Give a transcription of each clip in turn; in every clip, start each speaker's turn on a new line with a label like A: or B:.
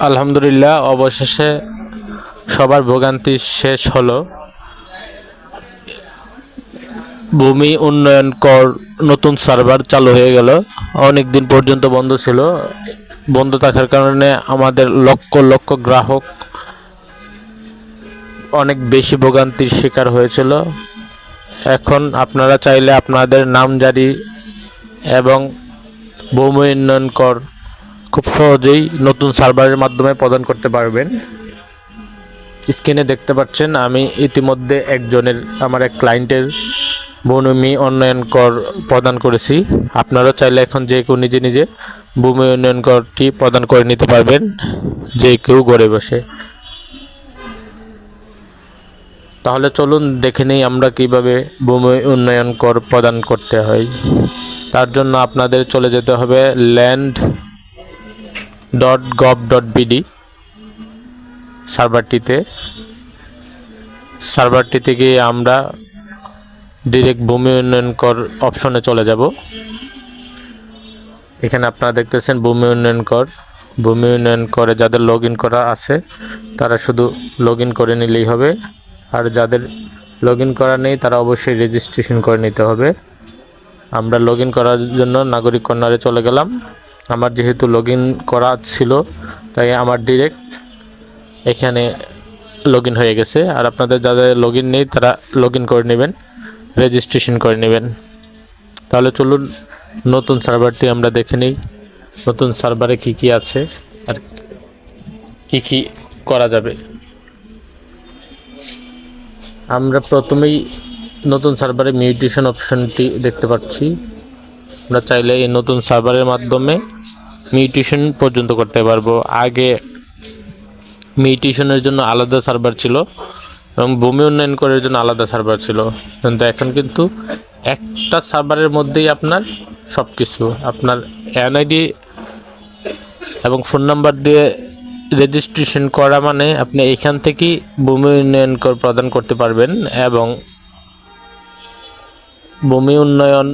A: আলহামদুলিল্লাহ, অবশেষে সবার ভোগান্তি শেষ হলো। ভূমি উন্নয়ন কর নতুন সার্ভার চালু হয়ে গেল। অনেক দিন পর্যন্ত বন্ধ ছিল। বন্ধ থাকার কারণে আমাদের লক্ষ লক্ষ গ্রাহক অনেক বেশি ভোগান্তির শিকার হয়েছিল। এখন আপনারা চাইলে আপনাদের নামজারি এবং ভূমি উন্নয়ন কর খুব সহজেই নতুন সার্ভারের মাধ্যমে প্রদান করতে পারবেন। স্ক্রিনে দেখতে পাচ্ছেন, আমি ইতিমধ্যে একজনের, আমার এক ক্লায়েন্টের ভূমি উন্নয়ন কর প্রদান করেছি। আপনারা চাইলে এখন যে কেউ নিজে নিজে ভূমি উন্নয়ন করটি প্রদান করে নিতে পারবেন, যে কেউ ঘরে বসে। তাহলে চলুন দেখে নেই আমরা কীভাবে ভূমি উন্নয়ন কর প্রদান করতে হয়। তার জন্য আপনাদের চলে যেতে হবে land dot gov dot BD সার্ভারটিতে সার্ভারটিতে গিয়ে আমরা ডিরেক্ট ভূমি উন্নয়ন কর অপশনে চলে যাব। এখানে আপনারা দেখতেছেন ভূমি উন্নয়ন কর। ভূমি উন্নয়ন করে যাদের লগ করা আছে, তারা শুধু লগ করে নিলেই হবে। আর যাদের লগ করা নেই, তারা অবশ্যই রেজিস্ট্রেশন করে নিতে হবে। আমরা লগ করার জন্য নাগরিক কর্নারে চলে গেলাম। আমার যেহেতু লগ করা ছিল, তাই আমার ডিরেক্ট এখানে লগ হয়ে গেছে। আর আপনাদের যাদের লগ নেই, তারা লগ করে নেবেন রেজিস্ট্রেশন করে নেবেন। তাহলে চলুন, নতুন সার্ভারটি আমরা দেখে নিই। নতুন সার্ভারে কি কি আছে, আর কি কি করা যাবে। আমরা প্রথমেই নতুন সার্ভারে মিউটেশন অপশনটি দেখতে পাচ্ছি। আমরা চাইলে এই নতুন সার্ভারের মাধ্যমে মিউটেশন পর্যন্ত করতে পারব। আগে মিউটেশনের জন্য আলাদা সার্ভার ছিল এবং ভূমি উন্নয়ন করার জন্য আলাদা সার্ভার ছিল। কিন্তু এখন কিন্তু একটা সার্ভারের মধ্যেই আপনার সব কিছু আপনার এনআইডি এবং ফোন নাম্বার দিয়ে রেজিস্ট্রেশন করা মানে আপনি এখান থেকেই ভূমি উন্নয়ন কর প্রদান করতে পারবেন এবং ভূমি উন্নয়ন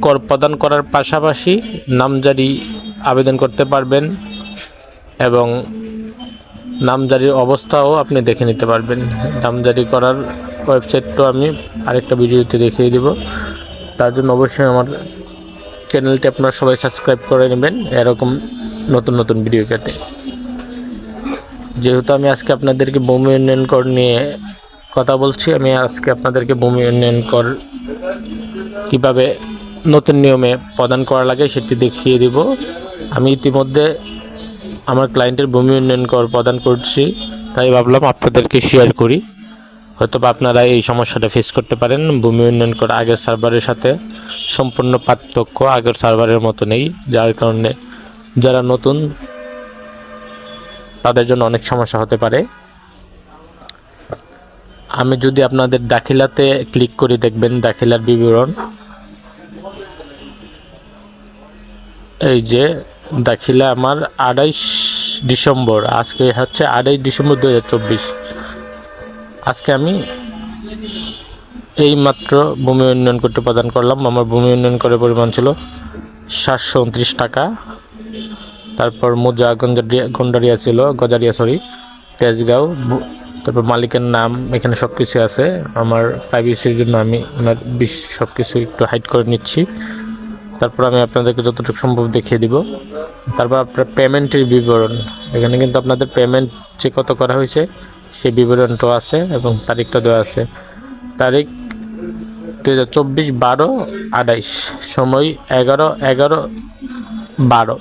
A: কর প্রদান করার পাশাপাশি নামজারি আবেদন করতে পারবেন এবং নামজারির অবস্থাও আপনি দেখে নিতে পারবেন। নামজারি করার ওয়েবসাইটটাও আমি আরেকটা ভিডিওতে দেখিয়ে দিব। তার জন্য অবশ্যই আমার চ্যানেলটি আপনারা সবাই সাবস্ক্রাইব করে নেবেন এরকম নতুন নতুন ভিডিও পেতে। যেহেতু আমি আজকে আপনাদেরকে ভূমি উন্নয়ন কর নিয়ে কথা বলছি, আমি আজকে আপনাদেরকে ভূমি উন্নয়ন কর কীভাবে নতুন নিয়মে প্রদান করা লাগে সেটি দেখিয়ে দিব। আমি ইতিমধ্যে আমার ক্লায়েন্টের ভূমি উন্নয়ন কর, প্রদান করছি। তাই ভাবলাম আপনাদেরকে শেয়ার করি। হয়তো বা আপনারা এই সমস্যাটা ফেস করতে পারেন। ভূমি উন্নয়ন কর, আগের সার্ভারের সাথে সম্পূর্ণ পার্থক্য আগের সার্ভারের মতো নেই। যার কারণে যারা নতুন, তাদের জন্য অনেক সমস্যা হতে পারে। আমি যদি আপনাদের দাখিলাতে ক্লিক করি দেখবেন, দাখিলার বিবরণ। এই যে দাখিলা আমার আড়াইশ ডিসেম্বর, আজকে হচ্ছে আড়াইশ ডিসেম্বর দু হাজার চব্বিশ। আজকে আমি এই মাত্র ভূমি উন্নয়ন করতে প্রদান করলাম। আমার ভূমি উন্নয়ন করার পরিমাণ ছিল সাতশো উনত্রিশ টাকা। তারপর মোজা গঞ্জারিয়া, গন্ডারিয়া ছিল, গজারিয়া সরি তেজগাঁও তারপর মালিকের নাম, এখানে সব কিছু আছে। আমার প্রাইভেসির জন্য আমি ওনার বিশ সব কিছু একটু হাইড করে নিচ্ছি। তারপর আমি আপনাদেরকে যতটুকু সম্ভব দেখিয়ে দিব। তারপর আপনার পেমেন্টের বিবরণ। এখানে কিন্তু আপনাদের পেমেন্ট যে কত করা হয়েছে, সেই বিবরণটাও আছে এবং তারিখটা দেওয়া আছে। তারিখ দু হাজার চব্বিশ বারো আঠাইশ, সময় এগারো এগারো বারো।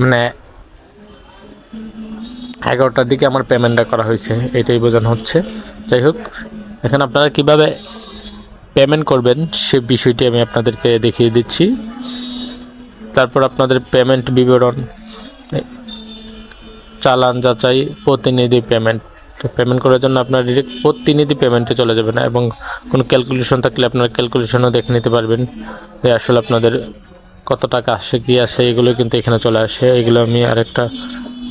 A: মানে এগারোটার দিকে আমার পেমেন্টটা করা হয়েছে, এটাই বোঝানো হচ্ছে। যাই হোক, এখন আপনারা কীভাবে পেমেন্ট করবেন, সে বিষয়টি আমি আপনাদেরকে দেখিয়ে দিচ্ছি। তারপর আপনাদের পেমেন্ট বিবরণ, চালান যাচাই, প্রতিনিধি পেমেন্ট পেমেন্ট করার জন্য আপনার ডিরেক্ট প্রতিনিধি পেমেন্টে চলে যাবেন এবং কোনো ক্যালকুলেশন থাকলে আপনার ক্যালকুলেশনও দেখে নিতে পারবেন যে আসলে আপনাদের কত টাকা আসে, কী আসে, এগুলো কিন্তু এখানে চলে আসে। এগুলো আমি আরেকটা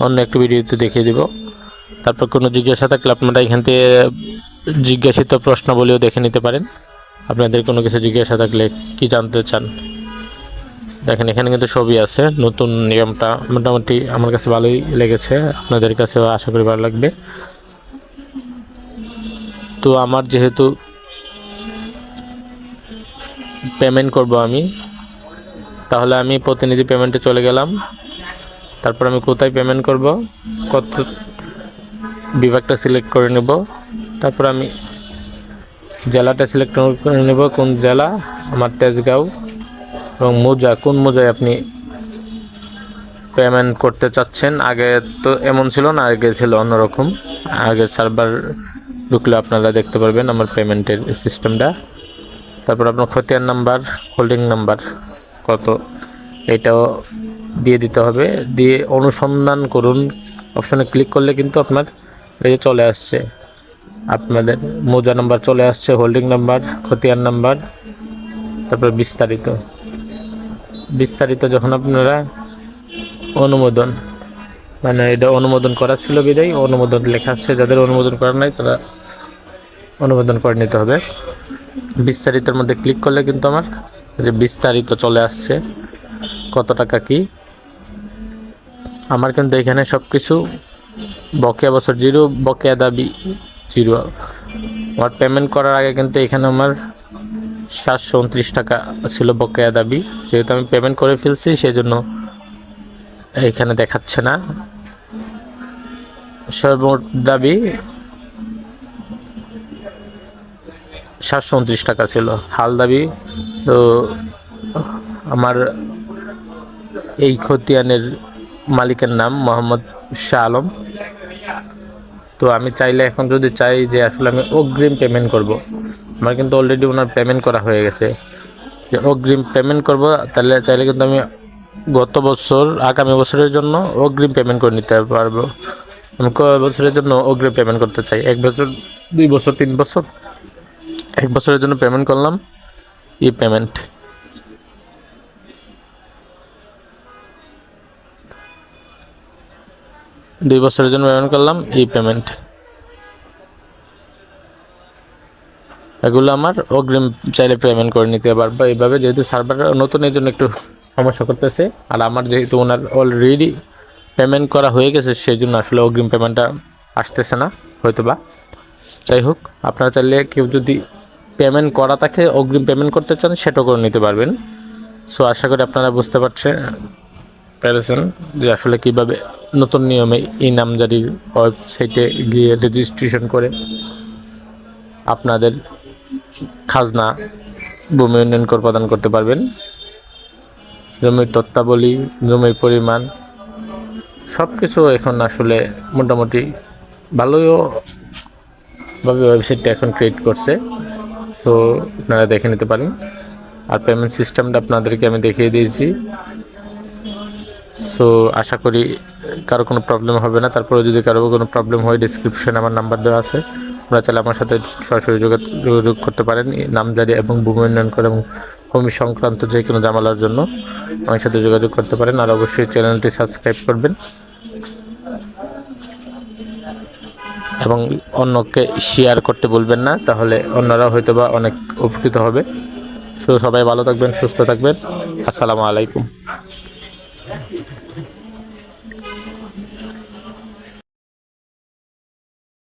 A: অন্য একটা ভিডিওতে দেখিয়ে দিব। তারপর কোনো জিজ্ঞাসা থাকলে আপনারা এখান থেকে জিজ্ঞাসিত প্রশ্নাবলীও দেখে নিতে পারেন। আপনাদের কোনো কিছু জিজ্ঞাসা থাকলে কি জানতে চান? দেখেন, এখানে কিন্তু সবই আছে, নতুন নিয়মটা মোটামুটি আমার কাছে ভালোই লেগেছে, আপনাদের কাছেও আশা করি ভালো লাগবে। তো আমার যেহেতু পেমেন্ট করব আমি, তাহলে আমি প্রতিনিধি পেমেন্টে চলে গেলাম। তারপর আমি কোথায় পেমেন্ট করব, কত বিভাগটা সিলেক্ট করে নেব, তারপর আমি জেলাটা সিলেক্ট করে নেব, কোন জেলা? আমার তেজগাঁও এবং মোজা, কোন মোজায় আপনি পেমেন্ট করতে চাচ্ছেন? আগে তো এমন ছিল না, আগে ছিল অন্যরকম। আগের সার্ভার ঢুকলে আপনারা দেখতে পারবেন আমার পেমেন্টের সিস্টেমটা তারপর আপনার খতিয়ান নাম্বার হোল্ডিং নাম্বার কত? এটাও দিয়ে দিতে হবে। দিয়ে অনুসন্ধান করুন। অপশনে ক্লিক করলে কিন্তু আপনার এই যে চলে আসছে। আপনাদের মোজা নাম্বার চলে আসছে হোল্ডিং নাম্বার, খতিয়ান নাম্বার, তারপর বিস্তারিত। বিস্তারিত যখন আপনারা অনুমোদন মানে এটা অনুমোদন করা ছিল বিদায়, অনুমোদন লেখা আসছে যাদের অনুমোদন করা নাই তারা অনুমোদন করে নিতে হবে। বিস্তারিতের মধ্যে ক্লিক করলে কিন্তু আমার যে বিস্তারিত চলে আসছে, কত টাকা কি, আমার কিন্তু এখানে সব কিছু বকেয়া বছর, জিরো বকেয়া দাবি জিরো। আমার পেমেন্ট করার আগে কিন্তু এখানে আমার সাতশো উনত্রিশ টাকা ছিল বকেয়া দাবি। যেহেতু আমি পেমেন্ট করে ফেলছি সেই জন্য এখানে দেখাচ্ছে না। সর্বমোট দাবি সাতশো উনত্রিশ টাকা ছিল। হাল দাবি তো আমার এই খতিয়ানের মালিকের নাম মোহাম্মদ শাহ আলম। তো আমি চাইলে এখন যদি চাই যে আসলে আমি অগ্রিম পেমেন্ট করব। আমার কিন্তু অলরেডি ওনার পেমেন্ট করা হয়ে গেছে। যে অগ্রিম পেমেন্ট করব, তাহলে চাইলে কিন্তু আমি গত বছর, আগামী বছরের জন্য অগ্রিম পেমেন্ট করে নিতে পারব। আমি কয় বছরের জন্য অগ্রিম পেমেন্ট করতে চাই? এক বছর, দুই বছর, তিন বছর? এক বছরের জন্য পেমেন্ট করলাম ই পেমেন্ট দুই বছরের জন্য পেমেন্ট করলাম ই পেমেন্ট এগুলো আমার অগ্রিম চাইলে পেমেন্ট করে নিতে পারব। এইভাবে যেহেতু সার্ভার নতুন, এই জন্য একটু সমস্যা করতেছে। আর আমার যেহেতু ওনার অলরেডি পেমেন্ট করা হয়ে গেছে, সেই জন্য আসলে অগ্রিম পেমেন্টটা আসতেছে না হয়তো বা যাই হোক, আপনারা চাইলে কেউ যদি পেমেন্ট করা থাকে, অগ্রিম পেমেন্ট করতে চান, সেটাও করে নিতে পারবেন। সো আশা করি আপনারা বুঝতে পারছেন পেরেছেন যে আসলে কীভাবে নতুন নিয়মে ই নামজারির ওয়েবসাইটে গিয়ে রেজিস্ট্রেশন করে আপনাদের খাজনা ভূমি উন্নয়ন কর প্রদান করতে পারবেন। জমির তত্ত্বাবলী, জমির পরিমাণ সব কিছু এখন আসলে মোটামুটি ভালোই ভাবে ওয়েবসাইটটা এখন ক্রিয়েট করছে। সো আপনারা দেখে নিতে পারেন। আর পেমেন্ট সিস্টেমটা আপনাদেরকে আমি দেখিয়ে দিয়েছি। সো আশা করি কারও কোনো প্রবলেম হবে না। তারপরে যদি কারও কোনো প্রবলেম হয় ডিসক্রিপশনে আমার নাম্বার দেওয়া আছে। আপনারা চাইলে আমার সাথে সরাসরি যোগা- যোগাযোগ করতে পারেন। নামজারি এবং ভূমি উন্নয়ন করে এবং ভূমি সংক্রান্ত যে কোনো জামালার জন্য আমার সাথে যোগাযোগ করতে পারেন। আর অবশ্যই চ্যানেলটি সাবস্ক্রাইব করবেন। এবং অন্যকে শেয়ার করতে বলবেন না, তাহলে অন্যরা হয়তো বা অনেক উপকৃত হবে। সো সবাই ভালো থাকবেন, সুস্থ থাকবেন। আসসালামু আলাইকুম।